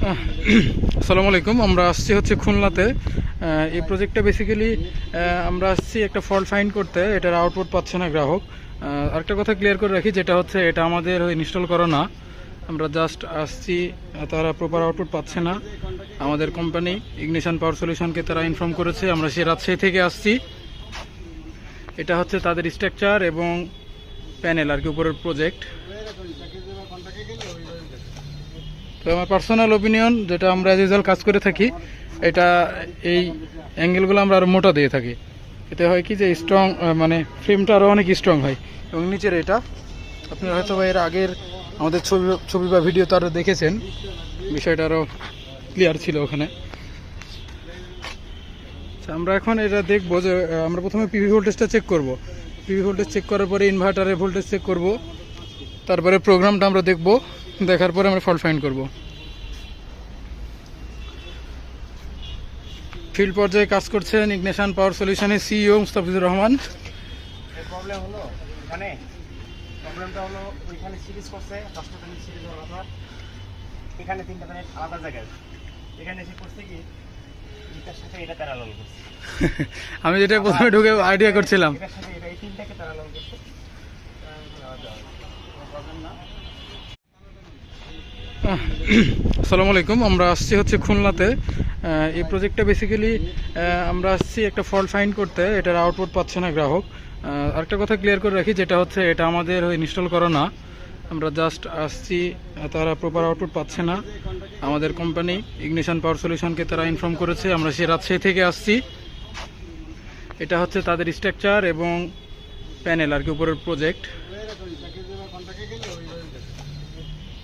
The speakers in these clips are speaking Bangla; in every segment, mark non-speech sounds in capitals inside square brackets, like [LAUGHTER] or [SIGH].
আসসালামু আলাইকুম, আমরা আসছি হচ্ছে খুলনাতে। এই প্রজেক্টটা বেসিক্যালি আমরা আসছি একটা ফল্ট ফাইন্ড করতে, এটার আউটপুট পাচ্ছে না গ্রাহক। আরেকটা কথা ক্লিয়ার করে রাখি, যেটা হচ্ছে এটা আমাদের ইনস্টল করা না। আমরা জাস্ট আসছি, তারা প্রপার আউটপুট পাচ্ছে না। আমাদের কোম্পানি ইগনিশন পাওয়ার সলিউশনকে তারা ইনফর্ম করেছে, আমরা সে রাজশাহী থেকে আসছি। এটা হচ্ছে তাদের স্ট্রাকচার এবং প্যানেল আর কি, উপরের প্রজেক্ট তো আমার পার্সোনাল ওপিনিয়ন যেটা আমরা ইউজুয়াল কাজ করে থাকি এটা এই অ্যাঙ্গেলগুলো আমরা আরও মোটা দিয়ে থাকি। এতে হয় কি যে স্ট্রং মানে ফ্রেমটা আরও অনেক স্ট্রং হয়। এবং নিচের এটা আপনারা হয়তো এর আগের আমাদের ছবি ছবি বা ভিডিও তো আরও দেখেছেন। বিষয়টা আরও ক্লিয়ার ছিল ওখানে। আচ্ছা, আমরা এখন এটা দেখব যে আমরা প্রথমে পিভি ভোল্টেজটা চেক করব। পিভি ভোল্টেজ চেক করার পরে ইনভার্টারের ভোল্টেজ চেক করব। তারপরে প্রোগ্রামটা আমরা দেখব। দেখার পরে আমরা ফল্ট ফাইন্ড করব। ফিল্ড পর্যায়ে কাজ করছেন ইগনেশন পাওয়ার সলিউশনের সিইও মুস্তাফিজুর রহমান। প্রবলেম হলো এখানে প্রবলেমটা হলো ওইখানে সিরিজ করছে দশটা প্যানেল সিরিজ হওয়ার কথা এখানে তিনটা প্যানেল আলাদা জায়গায়। এখানে এসে করছে কি এটার সাথে এটা প্যারালাল করছে। [LAUGHS] আমি যেটা প্রথমে ঢুকে আইডিয়া করছিলাম। এটার সাথে এটা এই তিনটাকে প্যারালাল করছে প্রবলেম না আসসালামু আলাইকুম, আমরা আসছি হচ্ছে খুলনাতে। এই প্রজেক্টটা বেসিক্যালি আমরা আসছি একটা ফল্ট ফাইন্ড করতে, এটার আউটপুট পাচ্ছে না গ্রাহক। আরেকটা কথা ক্লিয়ার করে রাখি, যেটা হচ্ছে এটা আমাদের ইনস্টল করা না। আমরা জাস্ট আসছি, তারা প্রপার আউটপুট পাচ্ছে না। আমাদের কোম্পানি ইগনিশন পাওয়ার সলিউশনকে তারা ইনফর্ম করেছে, আমরা সে রাজশাহী থেকে আসছি। এটা হচ্ছে তাদের স্ট্রাকচার এবং প্যানেল আর কি, উপরের প্রজেক্ট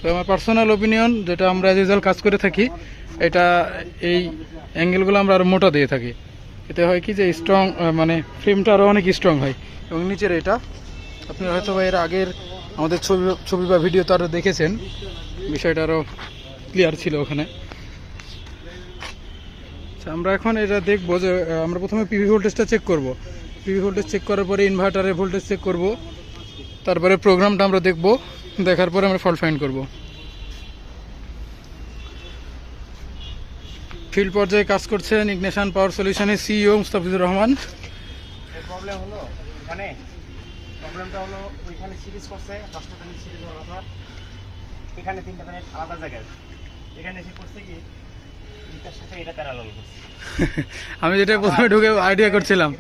তো আমার পার্সোনাল ওপিনিয়ন যেটা আমরা অ্যাজ কাজ করে থাকি এটা এই অ্যাঙ্গেলগুলো আমরা আরও মোটা দিয়ে থাকি। এতে হয় কি যে স্ট্রং মানে ফ্রেমটা আরও অনেক স্ট্রং হয়। এবং নিচের এটা আপনারা হয়তো এর আগের আমাদের ছবি ছবি বা ভিডিও তো আরও দেখেছেন। বিষয়টা আরও ক্লিয়ার ছিল ওখানে। আচ্ছা, আমরা এখন এটা দেখব যে আমরা প্রথমে পিভি ভোল্টেজটা চেক করব। পিভি ভোল্টেজ চেক করার পরে ইনভার্টারের ভোল্টেজ চেক করব। তারপরে প্রোগ্রামটা আমরা দেখব। দেখার পরে আমরা ফল্ট ফাইন্ড করব। ফিল্ড পর্যায়ে কাজ করছেন ইগনেশন পাওয়ার সলিউশনের সিইও মুস্তাফিজুর রহমান। প্রবলেম হলো এখানে প্রবলেমটা হলো ওইখানে সিরিজ করছে দশটা প্যানেল সিরিজ হওয়ার কথা এখানে তিনটা প্যানেল আলাদা জায়গায়। এখানে এসে করছে কি এটার সাথে এটা প্যারালাল করছে। [LAUGHS] আমি যেটা প্রথমে ঢুকে আইডিয়া করছিলাম।